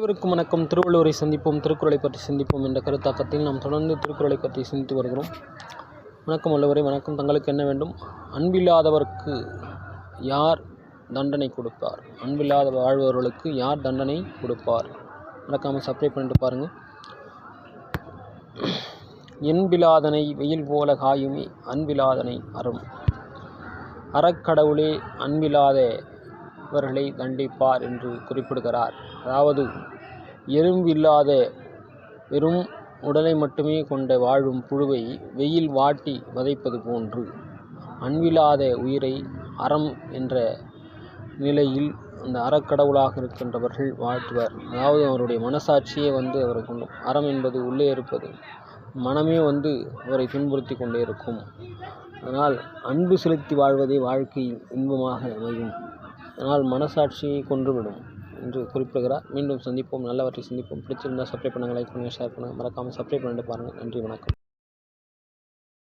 அனைவருக்கும் வணக்கம். திருவள்ளுவரை சந்திப்போம் திருக்குறளை பற்றி சிந்திப்போம் என்ற கருத்தாக்கத்தில் நாம் தொடர்ந்து திருக்குறளை பற்றி சிந்தித்து வருகிறோம். வணக்கம் உள்ளவரை வணக்கம். தங்களுக்கு என்ன வேண்டும்? அன்பில்லாதவர்க்கு யார் தண்டனை கொடுப்பார்? அன்பில்லாத வாழ்பவர்களுக்கு யார் தண்டனை கொடுப்பார்? மறக்காமல் சப்ஸ்கிரைப் பண்ணிட்டு பாருங்கள் என்பிலாதனை வெயில் போல காயுமே அன்பிலாதனை அறம். அறக்கடவுளே இவர்களை தண்டிப்பார் என்று குறிப்பிடுகிறார். அதாவது எறும்பில்லாத வெறும் உடலை மட்டுமே கொண்ட வாழும் புழுவை வெயில் வாட்டி வதைப்பது போன்று அன்பில்லாத உயிரை அறம் என்ற நிலையில் அந்த அறக்கடவுளாக இருக்கின்றவர்கள் வாழ்த்துவர். அதாவது அவருடைய மனசாட்சியே வந்து அவரை கொண்டும் அறம் என்பது உள்ளே இருப்பது மனமே வந்து அவரை துன்புறுத்தி கொண்டே இருக்கும். அதனால் அன்பு செலுத்தி வாழ்வதே வாழ்க்கை இன்பமாக அமையும். அதனால் மனசாட்சியை கொன்றுவிடும் என்று குறிப்பிடுகிறார். மீண்டும் சந்திப்போம். நல்லவற்றை சிந்திப்போம். பிடிச்சிருந்தால் சப்ஸ்கிரைப் பண்ணுங்கள் லைக் பண்ணுங்கள் ஷேர் பண்ணுங்கள் மறக்காமல் சப்ஸ்கிரைப் பண்ணிட்டு பாருங்கள் நன்றி வணக்கம்.